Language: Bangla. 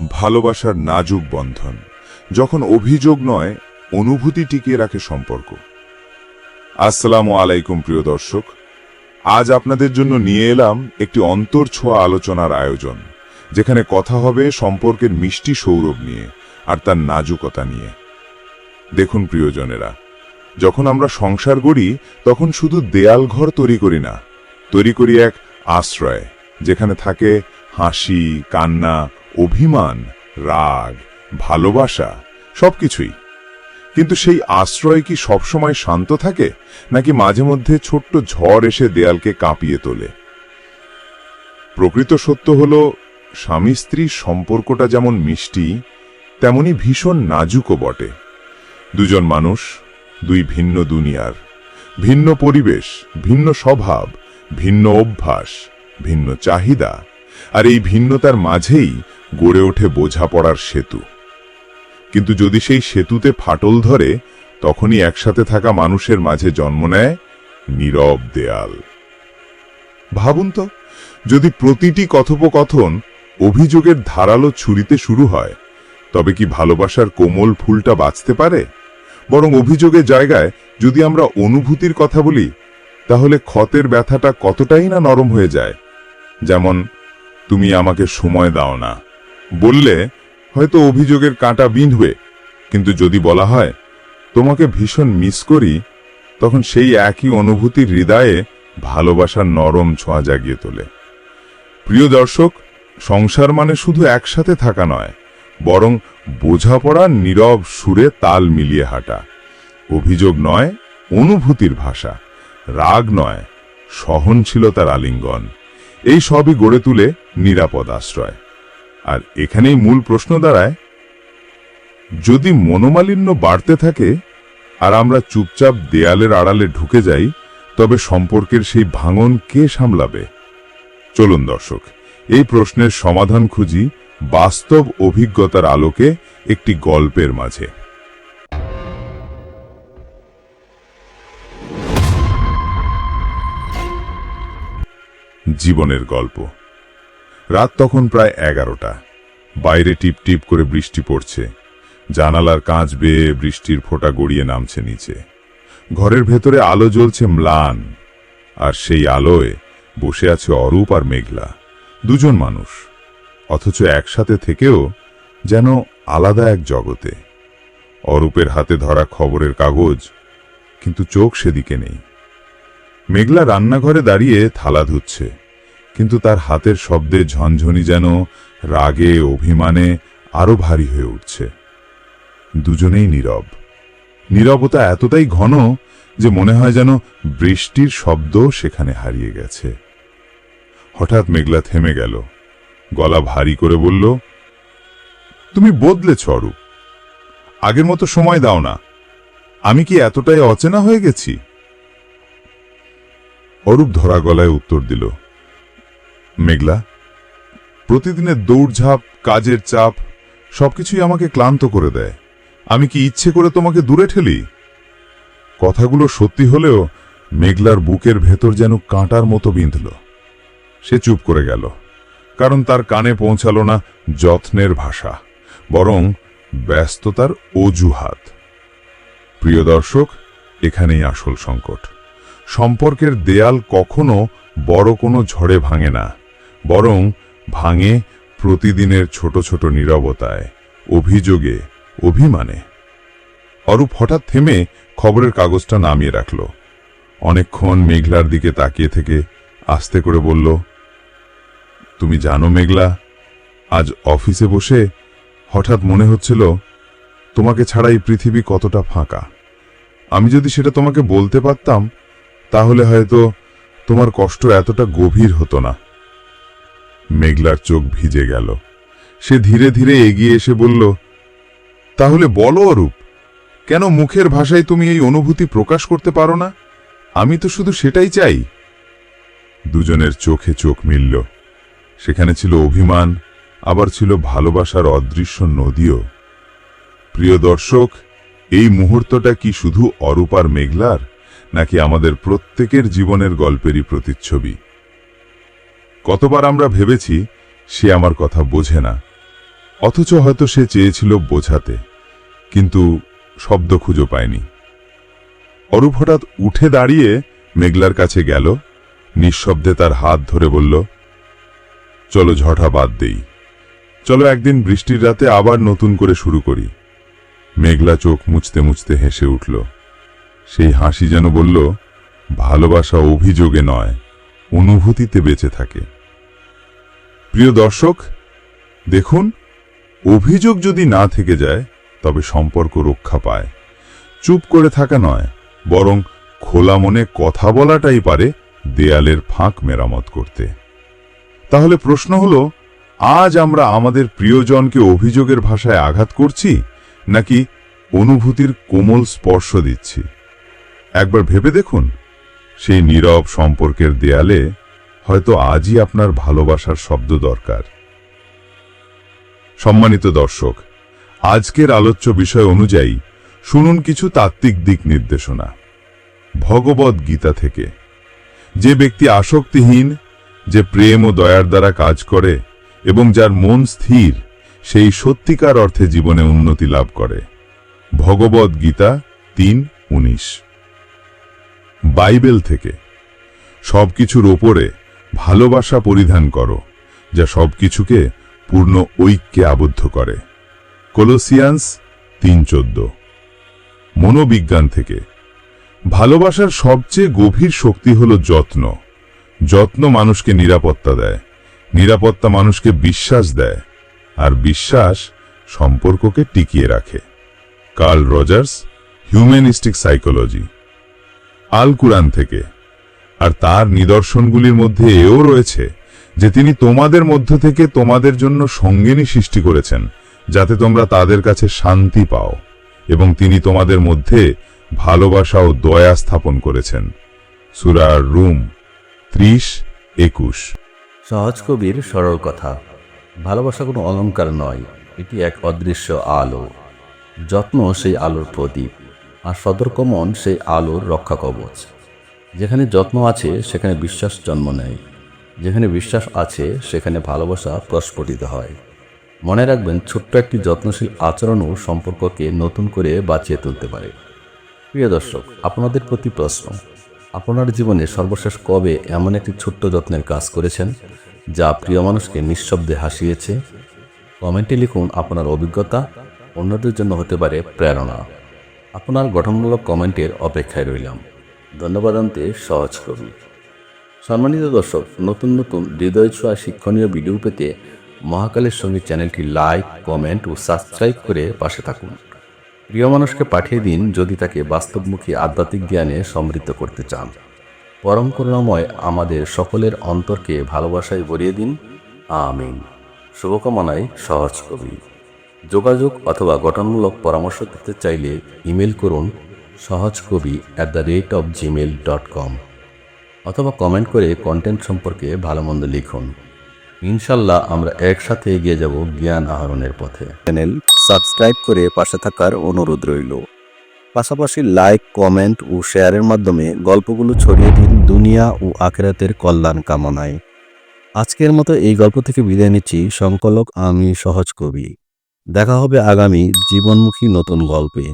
ভালোবাসার নাজুক বন্ধন, যখন অভিযোগ নয়, অনুভূতি টিকিয়ে রাখে সম্পর্ক। আসসালামু আলাইকুম, প্রিয় দর্শক। আজ আপনাদের জন্য নিয়ে এলাম একটি অন্তর ছোঁয়া আলোচনার আয়োজন, যেখানে কথা হবে সম্পর্কের মিষ্টি সৌরভ নিয়ে আর তার নাজুকতা নিয়ে। দেখুন, প্রিয়জনেরা, যখন আমরা সংসার গড়ি, তখন শুধু দেয়াল ঘর তৈরি করি না, তৈরি করি এক আশ্রয়, যেখানে থাকে হাসি, কান্না অভিমান, রাগ, ভালোবাসা, সবকিছুই। কিন্তু সেই আশ্রয় কি সবসময় শান্ত থাকে, নাকি মাঝে মধ্যে ছোট্ট ঝড় এসে দেয়ালকে কাঁপিয়ে তোলে? প্রকৃত সত্য হল, স্বামী স্ত্রীর সম্পর্কটা যেমন মিষ্টি, তেমনি ভীষণ নাজুকও বটে। দুজন মানুষ, দুই ভিন্ন দুনিয়ার। ভিন্ন পরিবেশ, ভিন্ন স্বভাব, ভিন্ন অভ্যাস, ভিন্ন চাহিদা। আর এই ভিন্নতার মাঝেই গড়ে ওঠে বোঝাপড়ার সেতু। কিন্তু যদি সেই সেতুতে ফাটল ধরে, তখনই একসাথে থাকা মানুষের মাঝে জন্ম নেয় নীরব দেয়াল। ভাবুন তো, যদি প্রতিটি কথোপকথন অভিযোগের ধারালো ছুরিতে শুরু হয়, তবে কি ভালোবাসার কোমল ফুলটা বাঁচতে পারে? বরং অভিযোগের জায়গায় যদি আমরা অনুভূতির কথা বলি, তাহলে ক্ষতের ব্যথাটা কতটাই না নরম হয়ে যায়? যেমন, তুমি আমাকে সময় দাও না। বললে, হয়তো অভিযোগের কাঁটা বিঁধবে। কিন্তু যদি বলা হয়, তোমাকে ভীষণ মিস করি, তখন সেই একই অনুভূতির হৃদয়ে ভালোবাসার নরম ছোঁয়া জাগিয়ে তোলে। প্রিয় দর্শক, সংসার মানে শুধু একসাথে থাকা নয়, বরং বোঝাপড়া নীরব সুরে তাল মিলিয়ে হাঁটা। অভিযোগ নয়, অনুভূতির ভাষা। রাগ নয়, সহনশীলতার আলিঙ্গন। এই সবই গড়ে তুলে নিরাপদ আশ্রয়। আর এখানেই মূল প্রশ্ন দাঁড়ায়, যদি মনোমালিন্য বাড়তে থাকে আর আমরা চুপচাপ দেয়ালের আড়ালে ঢুকে যাই, তবে সম্পর্কের সেই ভাঙন কে সামলাবে? চলুন দর্শক, এই প্রশ্নের সমাধান খুঁজি বাস্তব অভিজ্ঞতার আলোকে একটি গল্পের মাঝে। জীবনের গল্প। রাত তখন প্রায় এগারোটা। বাইরে টিপ টিপ করে বৃষ্টি পড়ছে। জানালার কাঁচ বেয়ে বৃষ্টির ফোঁটা গড়িয়ে নামছে নিচে। ঘরের ভেতরে আলো জ্বলছে ম্লান, আর সেই আলোয় বসে আছে অরূপ আর মেঘলা, দুজন মানুষ। অথচ একসাথে থেকেও যেন আলাদা এক জগতে। অরূপের হাতে ধরা খবরের কাগজ, কিন্তু চোখ সেদিকে নেই। মেঘলা রান্নাঘরে দাঁড়িয়ে থালা ধুচ্ছে। কিন্তু তার হাতের শব্দে ঝনঝনি যেন রাগে, অভিমানে আরও ভারী হয়ে উঠছে। দুজনেই নীরব। নীরবতা এতটাই ঘন যে মনে হয় যেন বৃষ্টির শব্দ সেখানে হারিয়ে গেছে। হঠাৎ মেঘলা থেমে গেল। গলা ভারী করে বলল, তুমি বদলেছ অরূপ। আগের মতো সময় দাও না। আমি কি এতটাই অচেনা হয়ে গেছি? অরূপ ধরা গলায় উত্তর দিল মেঘলা, প্রতিদিনের দৌড়ঝাঁপ, কাজের চাপ, সবকিছুই আমাকে ক্লান্ত করে দেয়। আমি কি ইচ্ছে করে তোমাকে দূরে ঠেলি? কথাগুলো সত্যি হলেও মেঘলার বুকের ভেতর যেন কাঁটার মতো বিঁধল। সে চুপ করে গেল, কারণ তার কানে পৌঁছালো না যত্নের ভাষা, বরং ব্যস্ততার অজুহাত। প্রিয় দর্শক, এখানেই আসল সংকট। সম্পর্কের দেয়াল কখনো বড় কোনো ঝড়ে ভাঙে না। বরং ভাঙে প্রতিদিনের ছোট ছোট নীরবতায়, অভিযোগে, অভিমানে। অরূপ হঠাৎ থেমে খবরের কাগজটা নামিয়ে রাখল। অনেকক্ষণ মেঘলার দিকে তাকিয়ে থেকে আস্তে করে বলল, তুমি জানো মেঘলা, আজ অফিসে বসে হঠাৎ মনে হচ্ছিল তোমাকে ছাড়া এই পৃথিবী কতটা ফাঁকা। আমি যদি সেটা তোমাকে বলতে পারতাম, তাহলে হয়তো তোমার কষ্ট এতটা গভীর হতো না। মেঘলার চোখ ভিজে গেল। সে ধীরে ধীরে এগিয়ে এসে বলল, তাহলে বলো অরূপ, কেন মুখের ভাষায় তুমি এই অনুভূতি প্রকাশ করতে পারো না? আমি তো শুধু সেটাই চাই। দুজনের চোখে চোখ মিলল। সেখানে ছিল অভিমান, আবার ছিল ভালোবাসার অদৃশ্য নদীও। প্রিয় দর্শক, এই মুহূর্তটা কি শুধু অরূপ আর মেঘলার, নাকি আমাদের প্রত্যেকের জীবনের গল্পেরই প্রতিচ্ছবি? কতবার আমরা ভেবেছি সে আমার কথা বোঝে না। অথচ হয়তো সে চেয়েছিল বোঝাতে, কিন্তু শব্দ খুঁজে পায়নি। অরূপ হঠাৎ উঠে দাঁড়িয়ে মেঘলার কাছে গেল, নিঃশব্দে তার হাত ধরে বলল, চলো ঝটা বাদ দেই। চলো একদিন বৃষ্টির রাতে আবার নতুন করে শুরু করি। মেঘলা চোখ মুছতে মুছতে হেসে উঠল। সেই হাসি যেন বলল, ভালোবাসা অভিযোগে নয়, অনুভূতিতে বেঁচে থাকে। প্রিয় দর্শক, দেখুন, অভিযোগ যদি না থেকে যায়, তবে সম্পর্ক রক্ষা পায়। চুপ করে থাকা নয়, বরং খোলা মনে কথা বলাটাই পারে দেয়ালের ফাঁক মেরামত করতে। তাহলে প্রশ্ন হলো, আজ আমরা আমাদের প্রিয়জনকে অভিযোগের ভাষায় আঘাত করছি, নাকি অনুভূতির কোমল স্পর্শ দিচ্ছি? একবার ভেবে দেখুন, সেই নীরব সম্পর্কের দেয়ালে হয়তো আজই আপনার ভালোবাসার শব্দ দরকার। সম্মানিত দর্শক, আজকের আলোচ্য বিষয় অনুযায়ী শুনুন কিছু তাত্ত্বিক দিক নির্দেশনা। ভগবদ গীতা থেকে, যে ব্যক্তি আসক্তিহীন, যে প্রেম ও দয়ার দ্বারা কাজ করে এবং যার মন স্থির, সেই সত্যিকার অর্থে জীবনে উন্নতি লাভ করে। ভগবদ গীতা তিন উনিশ। বাইবেল থেকে, সবকিছুর ওপরে ভালোবাসা পরিধান করো, যা সবকিছুকে পূর্ণ ঐক্যে আবদ্ধ করে। কোলোসিয়ান্স তিন চোদ্দ। মনোবিজ্ঞান থেকে। ভালোবাসার সবচেয়ে গভীর শক্তি হল যত্ন। যত্ন মানুষকে নিরাপত্তা দেয়, নিরাপত্তা মানুষকে বিশ্বাস দেয়, আর বিশ্বাস সম্পর্ককে টিকিয়ে রাখে। Carl Rogers, humanistic psychology. আল কুরআন থেকে। আর তার নিদর্শনগুলির মধ্যে এও রয়েছে যে তিনি তোমাদের মধ্য থেকে তোমাদের জন্য সঙ্গিনী সৃষ্টি করেছেন, যাতে তোমরা তাদের কাছে শান্তি পাও, এবং তিনি তোমাদের মধ্যে ভালোবাসা ও দয়া স্থাপন করেছেন। সুরার রুম ত্রিশ, একুশ। সহজ কবির সরল কথা, ভালোবাসা কোনো অলংকার নয়, এটি এক অদৃশ্য আলো। যত্ন সেই আলোর প্রদীপ, আর সদরকমন সেই আলোর রক্ষা কবচ। যেখানে যত্ন আছে, সেখানে বিশ্বাস জন্ম নেয়। যেখানে বিশ্বাস আছে, সেখানে ভালোবাসা প্রস্ফুটিত হয়। মনে রাখবেন, ছোট্ট একটি যত্নশীল আচরণও সম্পর্ককে নতুন করে বাঁচিয়ে তুলতে পারে। প্রিয় দর্শক, আপনাদের প্রতি প্রশ্ন, আপনার জীবনে সর্বশেষ কবে এমন একটি ছোট্ট যত্নের কাজ করেছেন, যা প্রিয় মানুষকে নিঃশব্দে হাসিয়েছে? কমেন্টে লিখুন আপনার অভিজ্ঞতা, অন্যদের জন্য হতে পারে প্রেরণা। আপনার গঠনমূলক কমেন্টের অপেক্ষায় রইলাম। ধন্যবাদ আনতে সহজ কবি। সম্মানিত দর্শক, নতুন নতুন হৃদয় ছোঁয়া শিক্ষণীয় ভিডিও পেতে মহাকালের সঙ্গে চ্যানেলটি লাইক কমেন্ট ও সাবস্ক্রাইব করে পাশে থাকুন। প্রিয় মানুষকে পাঠিয়ে দিন যদি তাকে বাস্তবমুখী আধ্যাত্মিক জ্ঞানে সমৃদ্ধ করতে চান। পরম করুণাময় আমাদের সকলের অন্তরকে ভালোবাসায় ভরিয়ে দিন। আমিন। শুভকামনায় সহজ কবি। যোগাযোগ অথবা গঠনমূলক পরামর্শ দিতে চাইলে ইমেল করুন সহজ কবি at the rate of Gmail dot com অথবা কমেন্ট করে কন্টেন্ট সম্পর্কে ভালো মন্দ লিখুন। ইনশাল্লাহ আমরা একসাথে এগিয়ে যাব জ্ঞান আহরণের পথে। চ্যানেল সাবস্ক্রাইব করে পাশে থাকার অনুরোধ রইল। পাশাপাশি লাইক কমেন্ট ও শেয়ারের মাধ্যমে গল্পগুলো ছড়িয়ে দিন দুনিয়া ও আখেরাতের কল্যাণ কামনায়। আজকের মতো এই গল্প থেকে বিদায় নিচ্ছি, সংকলক আমি সহজ কবি দেখা হবে আগামী জীবনমুখী নতুন গল্পে।